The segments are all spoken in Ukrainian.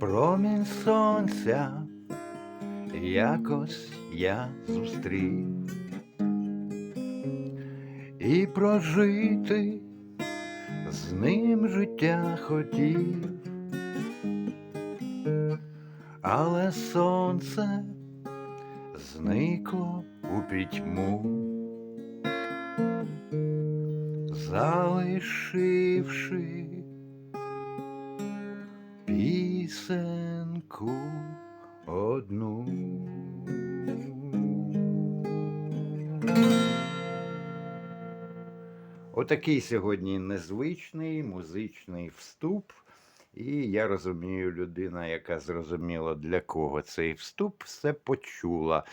Промінь сонця. Якось я зустрів. І прожити з ним життя хотів, але сонце зникло у пітьму, залишивши одну. Отакий сьогодні незвичний музичний вступ. І я розумію, людина, яка зрозуміла, для кого цей вступ, все почула.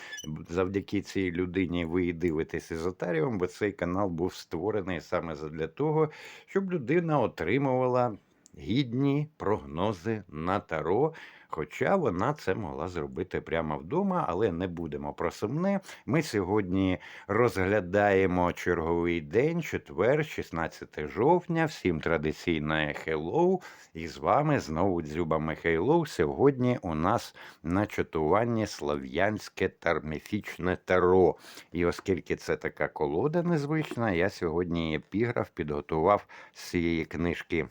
Завдяки цій людині ви і дивитесь езотаріум, бо цей канал був створений саме для того, щоб людина отримувала гідні прогнози на таро. Хоча вона це могла зробити прямо вдома, але не будемо про сумне. Ми сьогодні розглядаємо черговий день, четвер, 16 жовтня. Всім традиційне хеллоу. І з вами знову Дзюба Михайлов. Сьогодні у нас на чатуванні слав'янське тарміфічне таро. І оскільки це така колода незвична, я сьогодні епіграф підготував з цієї книжки.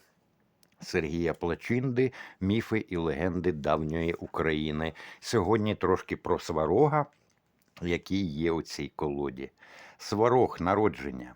Сергія Плачинди, міфи і легенди давньої України. Сьогодні трошки про сварога, який є у цій колоді. Сварог народження.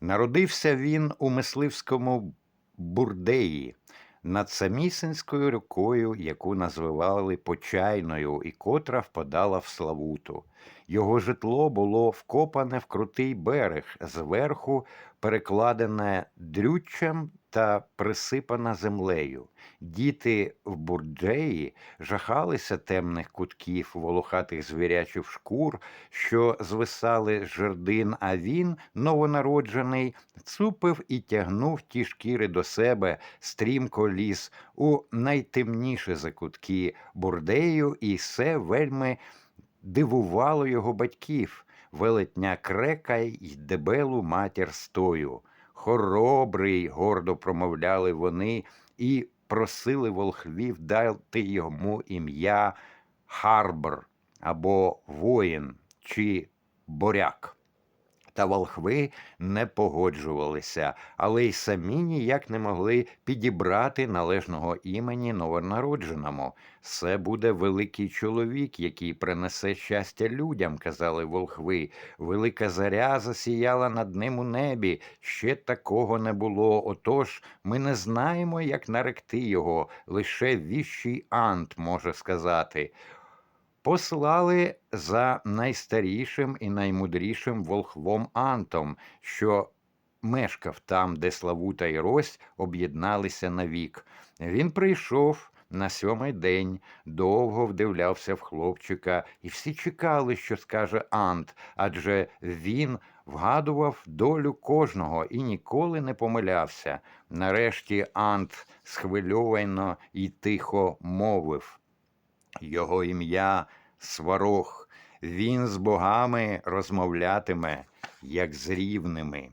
Народився він у мисливському бурдеї над самісінською рікою, яку назвали Почайною, і котра впадала в Славуту. Його житло було вкопане в крутий берег, зверху перекладене дрюччям та присипана землею. Діти в бурджеї жахалися темних кутків, волохатих звірячих шкур, що звисали з жердин, а він, новонароджений, цупив і тягнув ті шкіри до себе, стрімко ліз у найтемніші закутки бурдею, і все вельми дивувало його батьків, велетня крека й дебелу матір стою. Хоробрий, гордо промовляли вони і просили волхвів дати йому ім'я Харбор або воїн чи боряк. Та волхви не погоджувалися, але й самі ніяк не могли підібрати належного імені новонародженому. Це буде великий чоловік, який принесе щастя людям, казали волхви. Велика заря засіяла над ним у небі. Ще такого не було. Отож, ми не знаємо, як наректи його. Лише віщий ант може сказати. Послали за найстарішим і наймудрішим волхвом Антом, що мешкав там, де Славута і Рось об'єдналися навік. Він прийшов на сьомий день, довго вдивлявся в хлопчика, і всі чекали, що скаже Ант, адже він вгадував долю кожного і ніколи не помилявся. Нарешті Ант схвильовано і тихо мовив. Його ім'я Сварог. Він з богами розмовлятиме, як з рівними.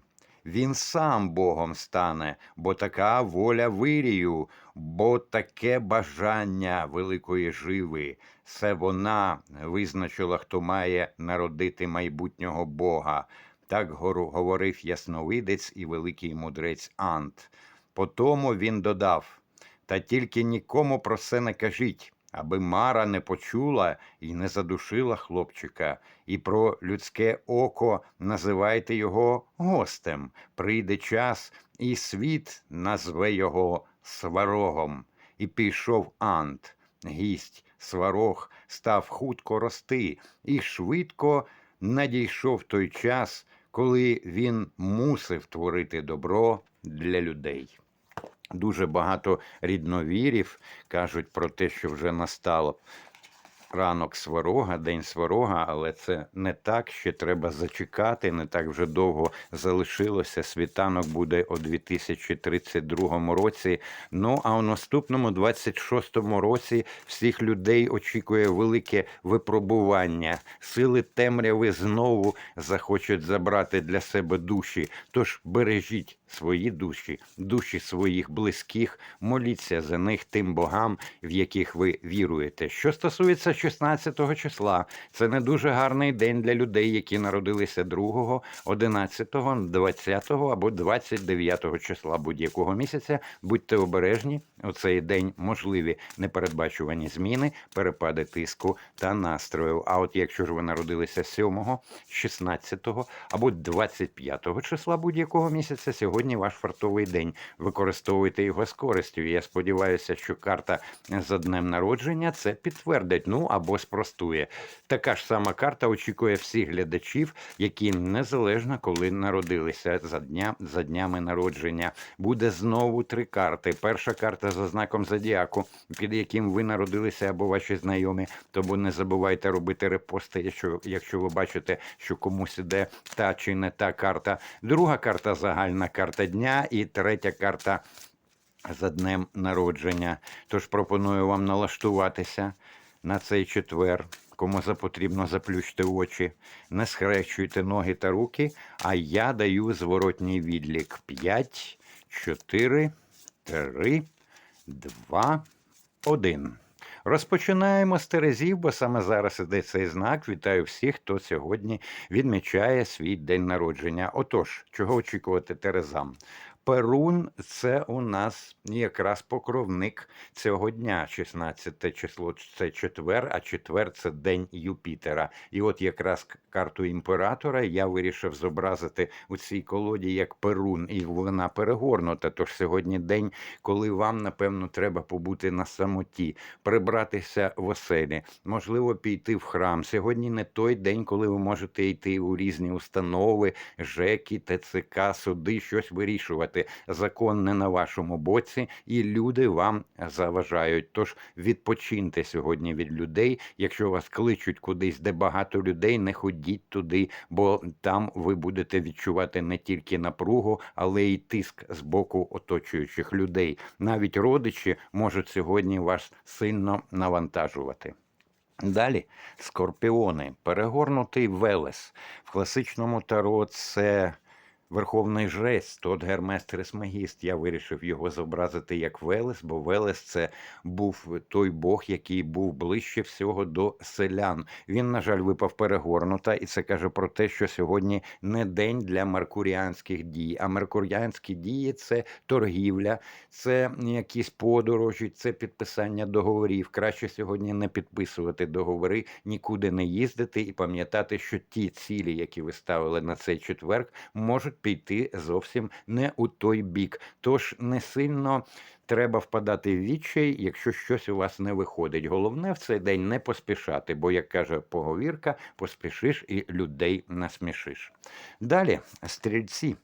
Він сам Богом стане, бо така воля вирію, бо таке бажання великої живи. Це вона визначила, хто має народити майбутнього Бога. Так говорив ясновидець і великий мудрець Ант. Потому він додав: Та тільки нікому про це не кажіть, аби Мара не почула і не задушила хлопчика, і про людське око називайте його гостем. Прийде час, і світ назве його сварогом. І пішов Ант. Гість сварог став хутко рости, і швидко надійшов той час, коли він мусив творити добро для людей. Дуже багато рідновірів кажуть про те, що вже настало ранок сварога, день сварога, але це не так. Ще треба зачекати. Не так вже довго залишилося. Світанок буде у 2032 році. Ну а у наступному, 26-му році, всіх людей очікує велике випробування. Сили темряви знову захочуть забрати для себе душі. Тож бережіть свої душі, душі своїх близьких, моліться за них тим богам, в яких ви віруєте. Що стосується 16 числа, це не дуже гарний день для людей, які народилися 2, 11, 20 або 29 числа будь-якого місяця. Будьте обережні. У цей день можливі непередбачувані зміни, перепади тиску та настрою. А от якщо ж ви народилися 7, 16 або 25 числа будь-якого місяця, сьогодні ваш фартовий день. Використовуйте його з користю. Я сподіваюся, що карта за днем народження це підтвердить, ну або спростує. Така ж сама карта очікує всіх глядачів, які незалежно коли народилися за дня за днями народження. Буде знову три карти. Перша карта за знаком зодіаку, під яким ви народилися або ваші знайомі. Тому не забувайте робити репости, якщо, якщо ви бачите, що комусь іде та чи не та карта. Друга карта загальна карта дня, і третя карта за днем народження. Тож пропоную вам налаштуватися на цей четвер. Кому запотрібно, заплющте очі, не схрещуйте ноги та руки, а я даю зворотній відлік. 5, 4, 3, 2, 1. Розпочинаємо з Терезів, бо саме зараз іде цей знак. Вітаю всіх, хто сьогодні відмічає свій день народження. Отож, чого очікувати Терезам? Перун це у нас якраз покровник цього дня, 16 число це четвер, а четвер це день Юпітера. І от якраз карту імператора я вирішив зобразити у цій колоді як перун, і вона перегорнута. Тож сьогодні день, коли вам, напевно, треба побути на самоті, прибратися в оселі, можливо, піти в храм. Сьогодні не той день, коли ви можете йти у різні установи, ЖЕКи, ТЦК, суди, щось вирішувати сказати, закон не на вашому боці, і люди вам заважають. Тож відпочиньте сьогодні від людей. Якщо вас кличуть кудись, де багато людей, не ходіть туди, бо там ви будете відчувати не тільки напругу, але й тиск з боку оточуючих людей. Навіть родичі можуть сьогодні вас сильно навантажувати. Далі скорпіони, перегорнутий велес в класичному таро це Верховний жрець, тот Гермес Трисмегіст, я вирішив його зобразити як Велес, бо Велес це був той Бог, який був ближче всього до селян. Він, на жаль, випав перегорнута, і це каже про те, що сьогодні не день для меркуріанських дій. А меркуріанські дії це торгівля, це якісь подорожі, це підписання договорів. Краще сьогодні не підписувати договори, нікуди не їздити і пам'ятати, що ті цілі, які ви ставили на цей четверг, можуть піти зовсім не у той бік. Тож не сильно треба впадати в відчай, якщо щось у вас не виходить. Головне в цей день не поспішати, бо, як каже поговірка, поспішиш і людей насмішиш. Далі стрільці.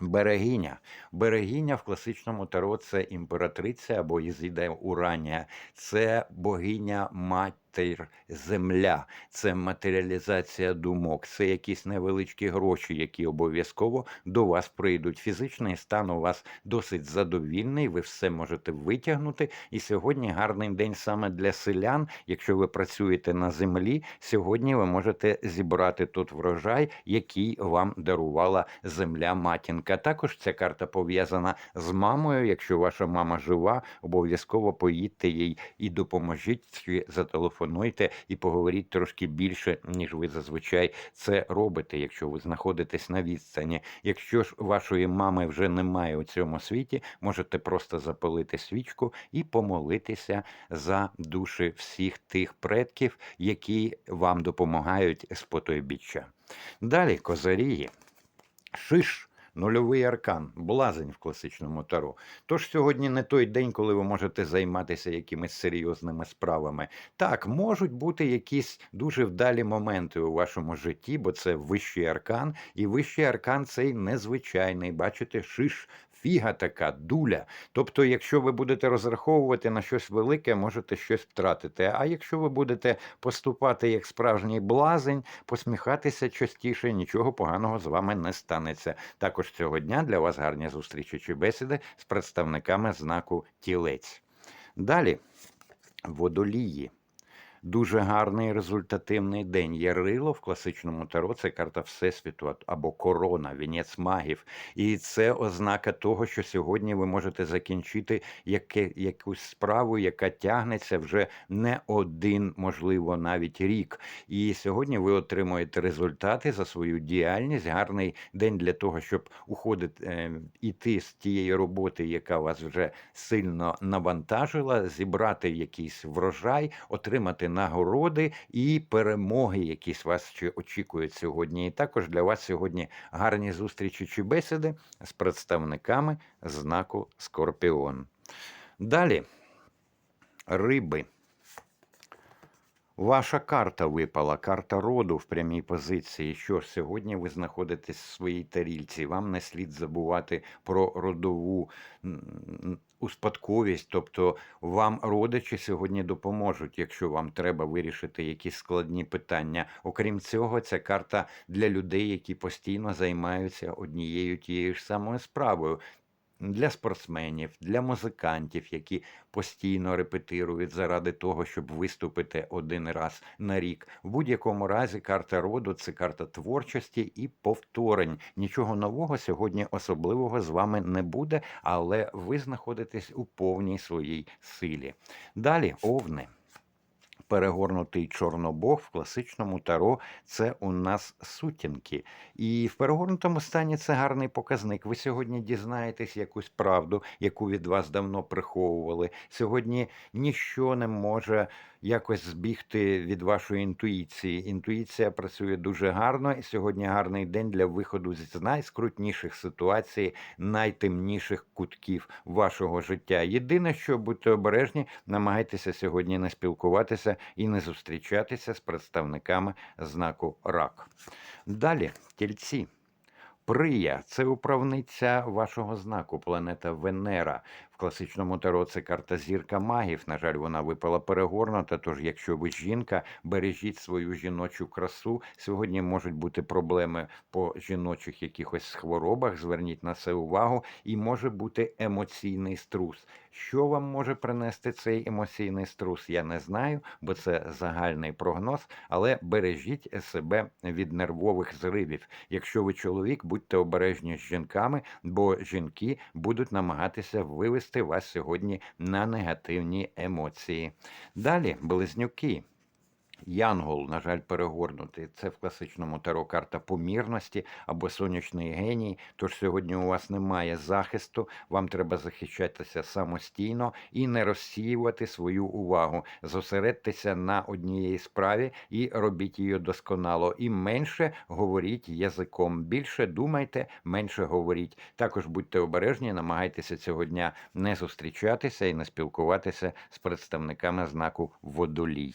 Берегиня. Берегиня в класичному таро це імператриця або Єзіда Уранія, це богиня мать матір земля, це матеріалізація думок, це якісь невеличкі гроші, які обов'язково до вас прийдуть. Фізичний стан у вас досить задовільний, ви все можете витягнути. І сьогодні гарний день саме для селян. Якщо ви працюєте на землі, сьогодні ви можете зібрати тут врожай, який вам дарувала земля матінка. Також ця карта пов'язана з мамою. Якщо ваша мама жива, обов'язково поїдьте їй і допоможіть чи зателефонуйте зателефонуйте і поговоріть трошки більше, ніж ви зазвичай це робите, якщо ви знаходитесь на відстані. Якщо ж вашої мами вже немає у цьому світі, можете просто запалити свічку і помолитися за душі всіх тих предків, які вам допомагають з потойбіччя. Далі козарії. Шиш нульовий аркан, блазень в класичному таро. Тож сьогодні не той день, коли ви можете займатися якимись серйозними справами. Так, можуть бути якісь дуже вдалі моменти у вашому житті, бо це вищий аркан, і вищий аркан цей незвичайний. Бачите, шиш фіга така, дуля. Тобто, якщо ви будете розраховувати на щось велике, можете щось втратити. А якщо ви будете поступати як справжній блазень, посміхатися частіше, нічого поганого з вами не станеться. Також цього дня для вас гарні зустрічі чи бесіди з представниками знаку тілець. Далі водолії. Дуже гарний результативний день. Ярило в класичному таро це карта Всесвіту або корона, вінець магів. І це ознака того, що сьогодні ви можете закінчити яке, якусь справу, яка тягнеться вже не один, можливо, навіть рік. І сьогодні ви отримуєте результати за свою діяльність. Гарний день для того, щоб уходити е, іти з тієї роботи, яка вас вже сильно навантажила, зібрати якийсь врожай, отримати нагороди і перемоги, якісь вас очікують сьогодні. І також для вас сьогодні гарні зустрічі чи бесіди з представниками знаку Скорпіон. Далі риби. Ваша карта випала, карта роду в прямій позиції. Що ж, сьогодні ви знаходитесь в своїй тарільці. Вам не слід забувати про родову м, спадковість, тобто вам родичі сьогодні допоможуть, якщо вам треба вирішити якісь складні питання. Окрім цього, ця карта для людей, які постійно займаються однією тією ж самою справою. Для спортсменів, для музикантів, які постійно репетирують заради того, щоб виступити один раз на рік. В будь-якому разі карта роду це карта творчості і повторень. Нічого нового сьогодні особливого з вами не буде, але ви знаходитесь у повній своїй силі. Далі овни. Перегорнутий чорнобог в класичному таро це у нас сутінки. І в перегорнутому стані це гарний показник. Ви сьогодні дізнаєтесь якусь правду, яку від вас давно приховували. Сьогодні ніщо не може якось збігти від вашої інтуїції. Інтуїція працює дуже гарно, і сьогодні гарний день для виходу з найскрутніших ситуацій, найтемніших кутків вашого життя. Єдине, що будьте обережні, намагайтеся сьогодні не спілкуватися і не зустрічатися з представниками знаку рак. Далі тільці. Прия це управниця вашого знаку, планета Венера. Класичному таро це карта зірка магів. На жаль, вона випала перегорнута. Тож, якщо ви жінка, бережіть свою жіночу красу. Сьогодні можуть бути проблеми по жіночих якихось хворобах. Зверніть на це увагу, і може бути емоційний струс. Що вам може принести цей емоційний струс? Я не знаю, бо це загальний прогноз. Але бережіть себе від нервових зривів. Якщо ви чоловік, будьте обережні з жінками, бо жінки будуть намагатися вивести вас сьогодні на негативні емоції. Далі близнюки. Янгол, на жаль, перегорнутий. Це в класичному таро карта помірності або сонячний геній. Тож сьогодні у вас немає захисту, вам треба захищатися самостійно і не розсіювати свою увагу. Зосередьтеся на однієї справі і робіть її досконало. І менше говоріть язиком. Більше думайте, менше говоріть. Також будьте обережні, намагайтеся цього дня не зустрічатися і не спілкуватися з представниками знаку водолій.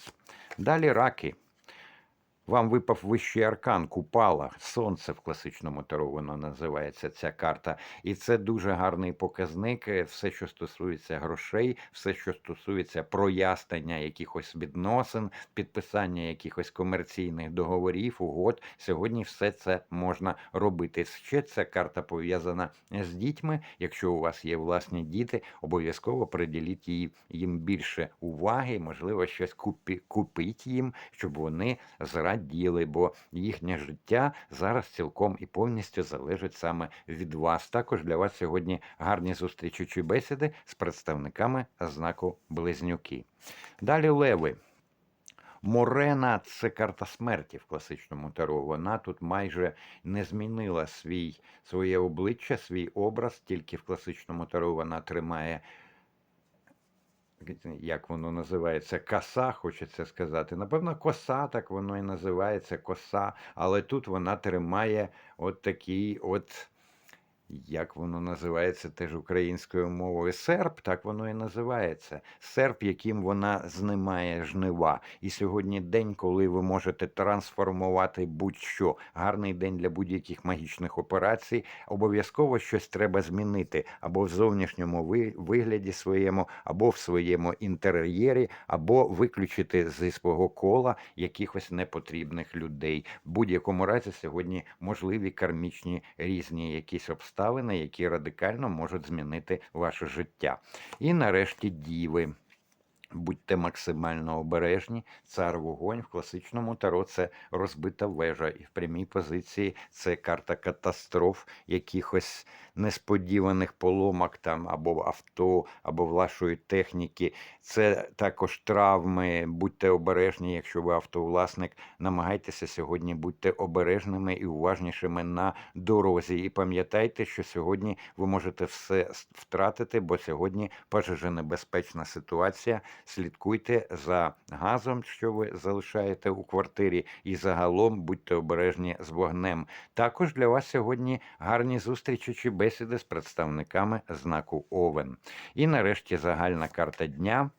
Далі раки. Вам випав вищий аркан, купала, сонце в класичному таро воно називається ця карта. І це дуже гарний показник. е, Все, що стосується грошей, все, що стосується прояснення якихось відносин, підписання якихось комерційних договорів, угод. Сьогодні все це можна робити. Ще ця карта пов'язана з дітьми. Якщо у вас є власні діти, обов'язково приділіть їй- їм більше уваги, можливо, щось купі, купіть їм, щоб вони зраділи, бо їхнє життя зараз цілком і повністю залежить саме від вас. Також для вас сьогодні гарні зустрічі чи бесіди з представниками знаку Близнюки. Далі леви. Морена це карта смерті в класичному таро. Вона тут майже не змінила свій, своє обличчя, свій образ, тільки в класичному таро вона тримає як воно називається, коса, хочеться сказати. Напевно, коса, так воно і називається коса, але тут вона тримає от такий от як воно називається теж українською мовою серп, так воно і називається. Серп, яким вона знімає жнива. І сьогодні день, коли ви можете трансформувати будь-що. Гарний день для будь-яких магічних операцій. Обов'язково щось треба змінити або в зовнішньому ви- вигляді своєму, або в своєму інтер'єрі, або виключити зі свого кола якихось непотрібних людей. В будь-якому разі сьогодні можливі кармічні різні якісь обставини, які радикально можуть змінити ваше життя. І нарешті діви. Будьте максимально обережні. Цар вогонь в класичному таро це розбита вежа, і в прямій позиції це карта катастроф, якихось несподіваних поломок там або авто, або вашої техніки. Це також травми. Будьте обережні, якщо ви автовласник. Намагайтеся сьогодні будьте обережними і уважнішими на дорозі. І пам'ятайте, що сьогодні ви можете все втратити, бо сьогодні пожежонебезпечна ситуація. Слідкуйте за газом, що ви залишаєте у квартирі, і загалом будьте обережні з вогнем. Також для вас сьогодні гарні зустрічі чи бесіди з представниками знаку Овен. І нарешті загальна карта дня.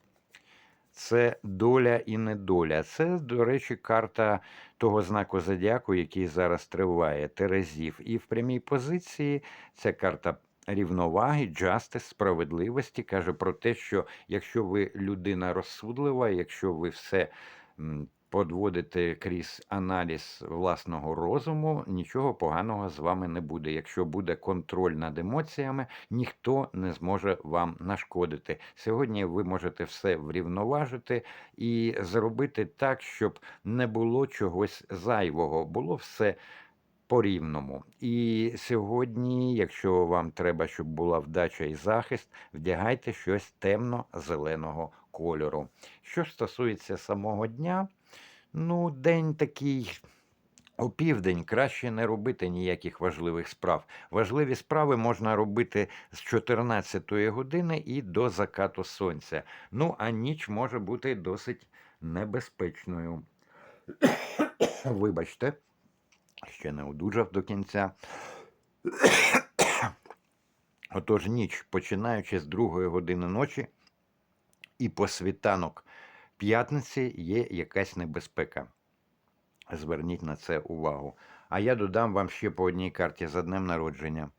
Це доля і недоля. Це, до речі, карта того знаку зодіаку, який зараз триває, Терезів. І в прямій позиції ця карта рівноваги, джастис, справедливості каже про те, що якщо ви людина розсудлива, якщо ви все м, подводите крізь аналіз власного розуму, нічого поганого з вами не буде. Якщо буде контроль над емоціями, ніхто не зможе вам нашкодити. Сьогодні ви можете все врівноважити і зробити так, щоб не було чогось зайвого, було все по-рівному. І сьогодні, якщо вам треба, щоб була вдача і захист, вдягайте щось темно-зеленого кольору. Що ж стосується самого дня, ну, день такий. У південь краще не робити ніяких важливих справ. Важливі справи можна робити з 14 години і до закату сонця. Ну, а ніч може бути досить небезпечною. Вибачте, ще не одужав до кінця. Отож, ніч, починаючи з другої години ночі і по світанок п'ятниці є якась небезпека. Зверніть на це увагу. А я додам вам ще по одній карті за днем народження.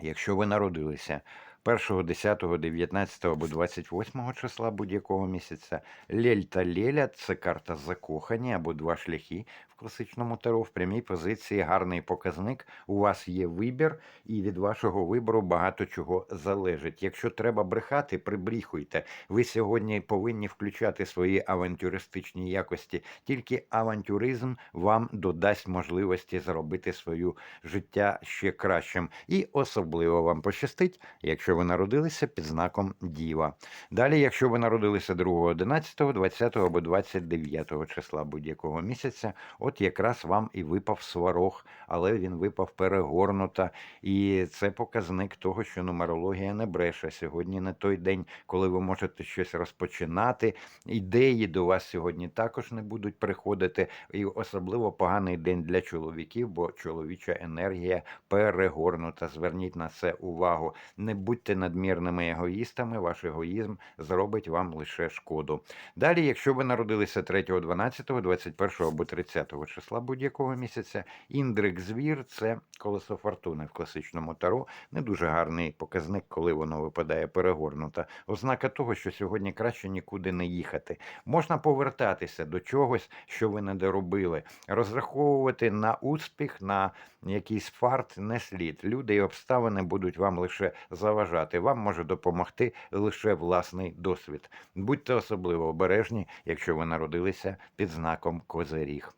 Якщо ви народилися 1, 10, 19 або 28 числа будь-якого місяця, Лель та Леля це карта закохані або два шляхи класичному таро. В прямій позиції гарний показник. У вас є вибір, і від вашого вибору багато чого залежить. Якщо треба брехати, прибріхуйте. Ви сьогодні повинні включати свої авантюристичні якості. Тільки авантюризм вам додасть можливості зробити своє життя ще кращим. І особливо вам пощастить, якщо ви народилися під знаком Діва. Далі, якщо ви народилися 2, 11, 20 або 29 числа будь-якого місяця, от якраз вам і випав сварог, але він випав перегорнута. І це показник того, що нумерологія не бреше. Сьогодні не той день, коли ви можете щось розпочинати. Ідеї до вас сьогодні також не будуть приходити. І особливо поганий день для чоловіків, бо чоловіча енергія перегорнута. Зверніть на це увагу. Не будьте надмірними егоїстами, ваш егоїзм зробить вам лише шкоду. Далі, якщо ви народилися 3, 12, 21 або 30 числа будь-якого місяця, індрик звір це колесо фортуни в класичному таро. Не дуже гарний показник, коли воно випадає перегорнута. Ознака того, що сьогодні краще нікуди не їхати. Можна повертатися до чогось, що ви не доробили, розраховувати на успіх, на якийсь фарт не слід. Люди і обставини будуть вам лише заважати. Вам може допомогти лише власний досвід. Будьте особливо обережні, якщо ви народилися під знаком Козиріг.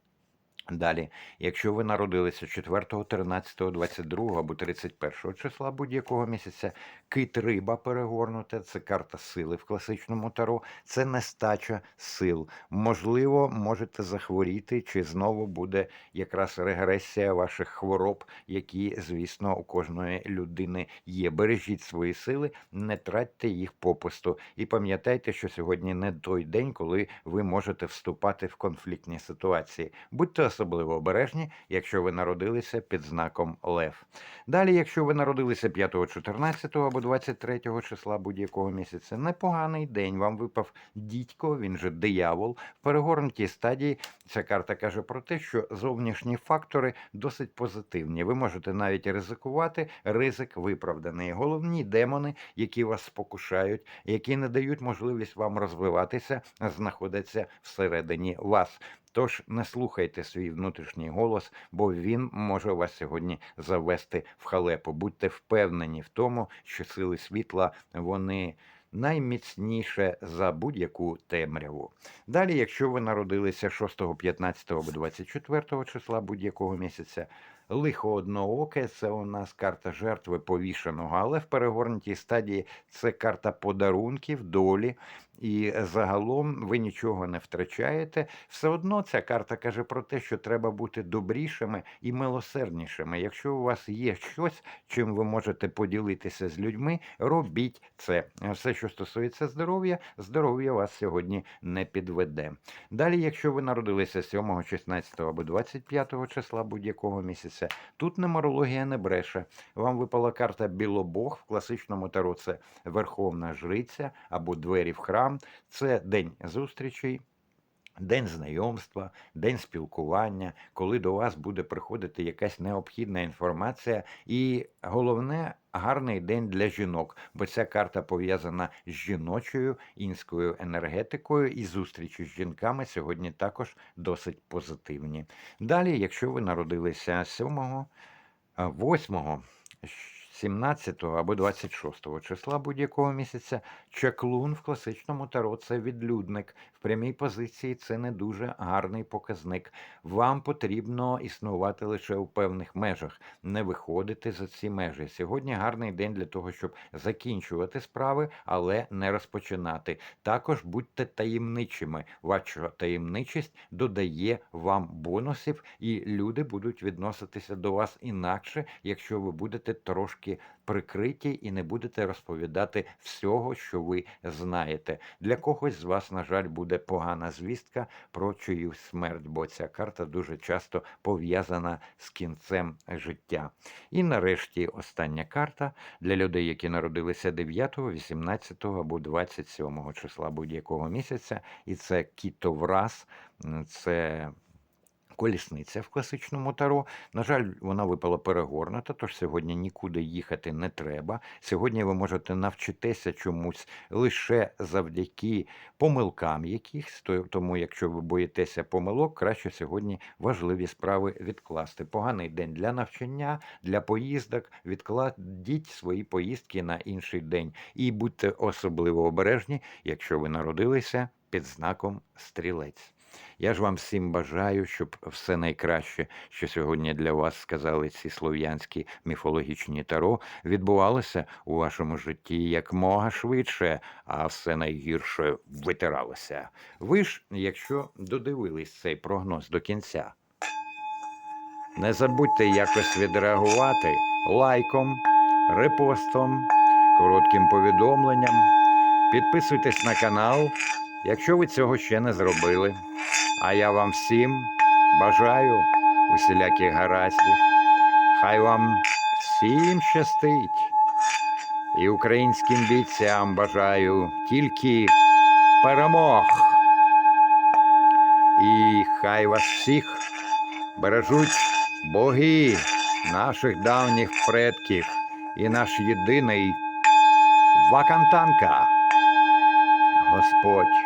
Далі, якщо ви народилися 4, 13, 22 або 31 числа будь-якого місяця, кит риба перегорнута, це карта сили в класичному таро, це нестача сил. Можливо, можете захворіти, чи знову буде якраз регресія ваших хвороб, які, звісно, у кожної людини є. Бережіть свої сили, не тратьте їх попусту. І пам'ятайте, що сьогодні не той день, коли ви можете вступати в конфліктні ситуації. Будьте особливо обережні, якщо ви народилися під знаком Лев. Далі, якщо ви народилися 5, 14 або 23 числа будь-якого місяця, непоганий день вам випав дідько, він же диявол. В перегорнутій стадії ця карта каже про те, що зовнішні фактори досить позитивні. Ви можете навіть ризикувати, ризик виправданий. Головні демони, які вас спокушають, які не дають можливість вам розвиватися, знаходяться всередині вас. Тож не слухайте свій внутрішній голос, бо він може вас сьогодні завести в халепу. Будьте впевнені в тому, що сили світла вони найміцніше за будь-яку темряву. Далі, якщо ви народилися 6, 15 або 24 числа будь-якого місяця, лихо однооке це у нас карта жертви повішеного, але в перегорнутій стадії це карта подарунків, долі. І загалом ви нічого не втрачаєте. Все одно ця карта каже про те, що треба бути добрішими і милосерднішими. Якщо у вас є щось, чим ви можете поділитися з людьми, робіть це. Все, що стосується здоров'я, здоров'я вас сьогодні не підведе. Далі, якщо ви народилися 7, 16 або 25 числа будь-якого місяця, тут нумерологія не бреше. Вам випала карта Білобог в класичному таро це Верховна Жриця або двері в храм. Це день зустрічей. День знайомства, день спілкування, коли до вас буде приходити якась необхідна інформація, і головне гарний день для жінок, бо ця карта пов'язана з жіночою інською енергетикою, і зустрічі з жінками сьогодні також досить позитивні. Далі, якщо ви народилися 7, 8, 17 або 26 числа будь-якого місяця, чаклун в класичному таро це відлюдник. В прямій позиції це не дуже гарний показник. Вам потрібно існувати лише у певних межах, не виходити за ці межі. Сьогодні гарний день для того, щоб закінчувати справи, але не розпочинати. Також будьте таємничими. Ваша таємничість додає вам бонусів, і люди будуть відноситися до вас інакше, якщо ви будете трошки прикриті і не будете розповідати всього, що ви знаєте. Для когось з вас, на жаль, буде погана звістка про чиюсь смерть, бо ця карта дуже часто пов'язана з кінцем життя. І нарешті остання карта для людей, які народилися 9, 18 або 27 числа будь-якого місяця, і це кітовраз, це колісниця в класичному таро. На жаль, вона випала перегорнута, тож сьогодні нікуди їхати не треба. Сьогодні ви можете навчитися чомусь лише завдяки помилкам якихось. То- Тому, якщо ви боїтеся помилок, краще сьогодні важливі справи відкласти. Поганий день для навчання, для поїздок. Відкладіть свої поїздки на інший день. І будьте особливо обережні, якщо ви народилися під знаком стрілець. Я ж вам всім бажаю, щоб все найкраще, що сьогодні для вас сказали ці слов'янські міфологічні таро, відбувалося у вашому житті якмога швидше, а все найгірше витиралося. Ви ж, якщо додивились цей прогноз до кінця, не забудьте якось відреагувати лайком, репостом, коротким повідомленням. Підписуйтесь на канал, якщо ви цього ще не зробили. А я вам всім бажаю усіляких гараздів. Хай вам всім щастить. І українським бійцям бажаю тільки перемог. І хай вас всіх бережуть боги наших давніх предків і наш єдиний Вакантанка. Господь